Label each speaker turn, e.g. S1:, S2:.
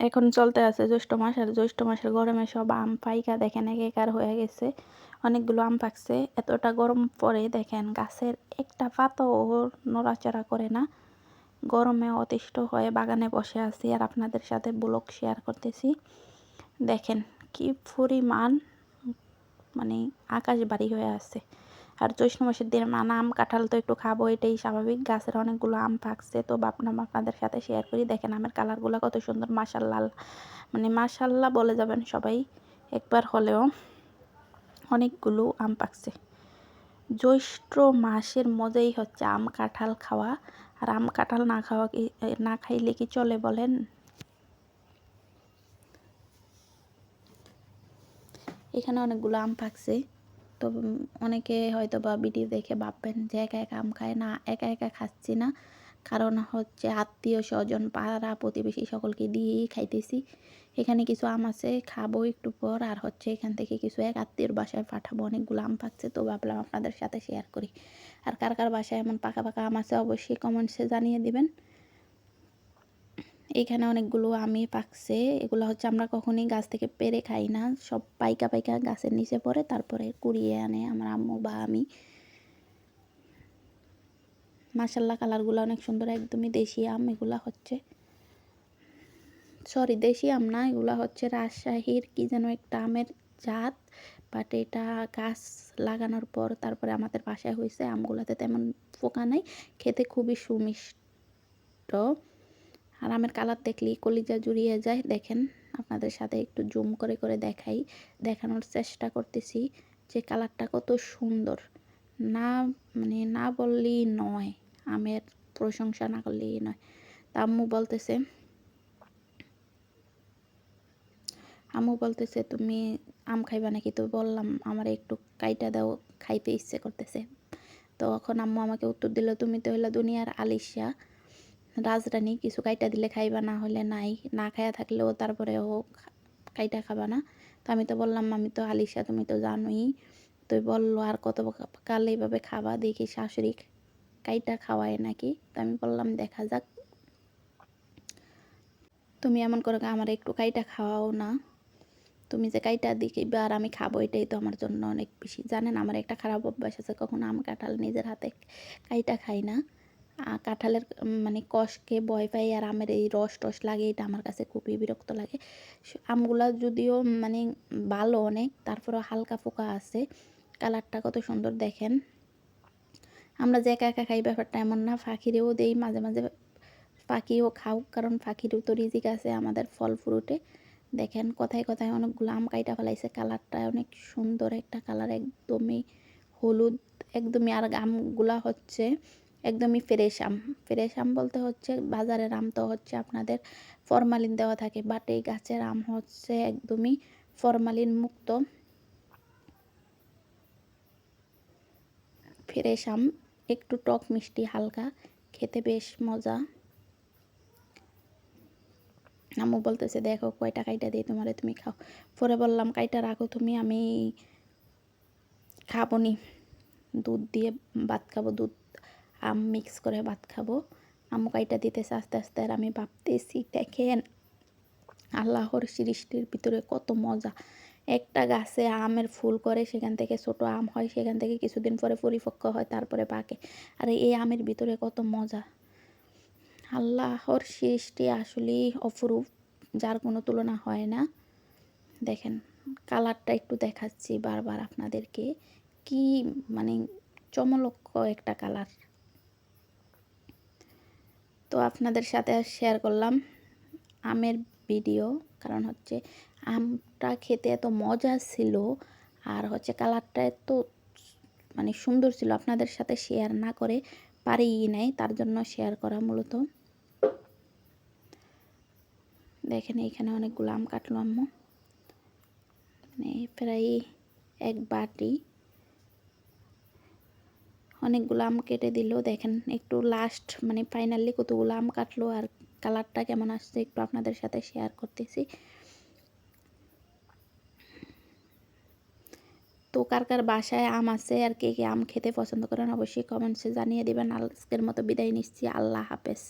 S1: এখন চলতে আছে জ্যৈষ্ঠ মাস আর জ্যৈষ্ঠ মাসের গরমে সব আম পাইকা দেখেন, একাকার হয়ে গেছে। অনেকগুলো আম পাকছে, এতটা গরম পরে দেখেন গাছের একটা পাতাও নড়াচড়া করে না। গরমে অতিষ্ঠ হয়ে বাগানে বসে আছি আর আপনাদের সাথে ব্লগ শেয়ার করতেছি। দেখেন কি পরিমাণ মানে আকাশ বাড়ি হয়ে আছে। আর জ্যৈষ্ঠ মাসের দিনে মানে আম কাঁঠাল তো একটু খাব, এটাই স্বাভাবিক। গাছের অনেকগুলো আম পাকছে তো ভাবলাম আপনাদের সাথে শেয়ার করি। দেখেন আমের কালারগুলো কত সুন্দর মাসাল্লাল মানে মাসাল্লাহ বলে যাবেন সবাই, একবার হলেও অনেকগুলো আম পাকছে। জ্যৈষ্ঠ মাসের মজাই হচ্ছে আম কাঁঠাল খাওয়া। আর আম কাঁঠাল না খাওয়া কি, না খাইলে কি চলে বলেন? এখানে অনেকগুলো আম পাকছে। তো অনেকে হয়তো বা ভিডিও দেখে ভাববেন যে একা একা আম খায় না, একা একা খাচ্ছি না। কারণ হচ্ছে আত্মীয় স্বজন, পাড়া, প্রতিবেশী সকলকে দিয়েই খাইতেছি। এখানে কিছু আম আছে, খাব একটু পর। আর হচ্ছে এখান থেকে কিছু এক আত্মীয়র বাসায় পাঠাবো, অনেকগুলো আম পাচ্ছে তো ভাবলাম আপনাদের সাথে শেয়ার করি। আর কার কার বাসায় এমন পাকা পাকা আম আছে, অবশ্যই কমেন্টসে জানিয়ে দিবেন। এখানে অনেকগুলো আমি পাকছে। এগুলো হচ্ছে আমরা কখনোই গাছ থেকে পেরে খাই না। সব পাইকা পাইকা গাছের নিচে পড়ে, তারপরে কুড়িয়ে আনে আমার আম্মু বা আমি। মাসাল্লা কালারগুলো অনেক সুন্দর, একদমই দেশি আম, এগুলা হচ্ছে। সরি দেশি আম না, এগুলো হচ্ছে রাজশাহীর কি যেন একটা আমের জাত বাট এটা গাছ লাগানোর পর তারপরে আমাদের বাসায় হয়েছে। আমগুলোতে তেমন পোকা নাই, খেতে খুবই সুমিষ্ট। আমের কালার দেখলেই কলিজা জুড়িয়ে যায়। দেখেন, আপনাদের সাথে একটু জুম করে করে দেখাই, দেখানোর চেষ্টা করতেছি যে কালারটা কত সুন্দর। না মানে না বললেই নয়, আমের প্রশংসা না করলেই নয়। তা আম্মু বলতেছে আম্মু বলতেছে, তুমি আম খাইবা নাকি? তো বললাম, আমার একটু কাইটা দাও, খাইতে ইচ্ছে করতেছে। তো এখন আম্মু আমাকে উত্তর দিল, তুমি তো হইল দুনিয়ার আলিশা। রাজরানী কিছু কাইটা দিলে খাইবা, না হলে নাই। না খাইয়া থাকলেও তারপরে ও কাইটা খাবা না। তো আমি তো বললাম আমি তো আলিশা তুমি তো জানোই। তো বলল, আর কত কাল এইভাবে খাবা, দেখি শাশুড়ি কাইটা খাওয়ায় নাকি? তো আমি বললাম, দেখা যাক। তুমি এমন করে আমার একটু কাইটা খাওয়াও না। তুমি যে কাইটা দিবে আর আমি খাব, এটাই তো আমার জন্য অনেক বেশি। জানেন, আমার একটা খারাপ অভ্যাস আছে, কখনো আম কাঁঠাল নিজের হাতে কাইটা খাই না। কাঁঠালের মানে কষকে বয় পাই আর আমের এই রস টস লাগে, এটা আমার কাছে খুবই বিরক্ত লাগে। আমগুলা যদিও মানে ভালো অনেক, তারপরেও হালকা ফোকা আছে। কালারটা কত সুন্দর দেখেন। আমরা যে একা একা খাই ব্যাপারটা এমন না, ফাঁকিরেও দেই, মাঝে মাঝে পাখিও খাও, কারণ পাখিরও তো রিজিক আছে আমাদের ফল ফ্রুটে। দেখেন কথায় কথায় অনেকগুলো আম কাইটা ফেলাইছে, কালারটা অনেক সুন্দর একটা কালার, একদমই হলুদ, একদমই আর আমগুলা হচ্ছে একদমই ফ্রেশ আম। ফ্রেশ আম বলতে হচ্ছে, বাজারের আম তো হচ্ছে আপনাদের ফরমালিন দেওয়া থাকে বাট এই গাছের আম হচ্ছে একদমই ফরমালিন মুক্ত। ফ্রেশ আম, একটু টক মিষ্টি হালকা, খেতে বেশ মজা। আম্মু বলতেছে, দেখো কয়টা কাইটা দিয়ে তোমারে তুমি খাও। পরে বললাম, কাইটা রাখো তুমি, আমি খাব নি। দুধ দিয়ে, ভাত খাব দুধ আম মিক্স করে ভাত খাব। আম্মু কাইটা দিতেছে আস্তে আস্তে আর আমি ভাবতেছি, দেখেন আল্লাহর সৃষ্টির ভিতরে কত মজা। একটা গাছে আমের ফুল করে, সেখান থেকে ছোট আম হয়, সেখান থেকে কিছুদিন পরে পরিপক্ক হয়, তারপরে পাকে। আর এই আমের ভিতরে কত মজা। আল্লাহর সৃষ্টি আসলেই অপরূপ, যার কোনো তুলনা হয় না। দেখেন, কালারটা একটু দেখাচ্ছি বারবার আপনাদেরকে। কি মানে চমলক্ষ একটা কালার। তো আপনাদের সাথে শেয়ার করলাম আমের ভিডিও কারণ হচ্ছে আমটা খেতে এত মজা ছিল আর হচ্ছে কালারটা এত মানে সুন্দর ছিল, আপনাদের সাথে শেয়ার না করে পারিই নাই, তার জন্য শেয়ার করা মূলত। দেখেন এখানে অনেকগুলো আম কাটলো আম্মু। মানে প্রায় এক বাটি অনেকগুলো আম কেটে দিল। দেখেন, একটু লাস্ট মানে ফাইনালি কতগুলো আম কাটলো আর কালারটা কেমন আসছে একটু আপনাদের সাথে শেয়ার করতেছি। তো কার কার বাসায় আম আছে আর কে কে আম খেতে পছন্দ করেন অবশ্যই কমেন্টসে জানিয়ে দেবেন। আজকের মতো বিদায় নিচ্ছি। আল্লাহ হাফেজ।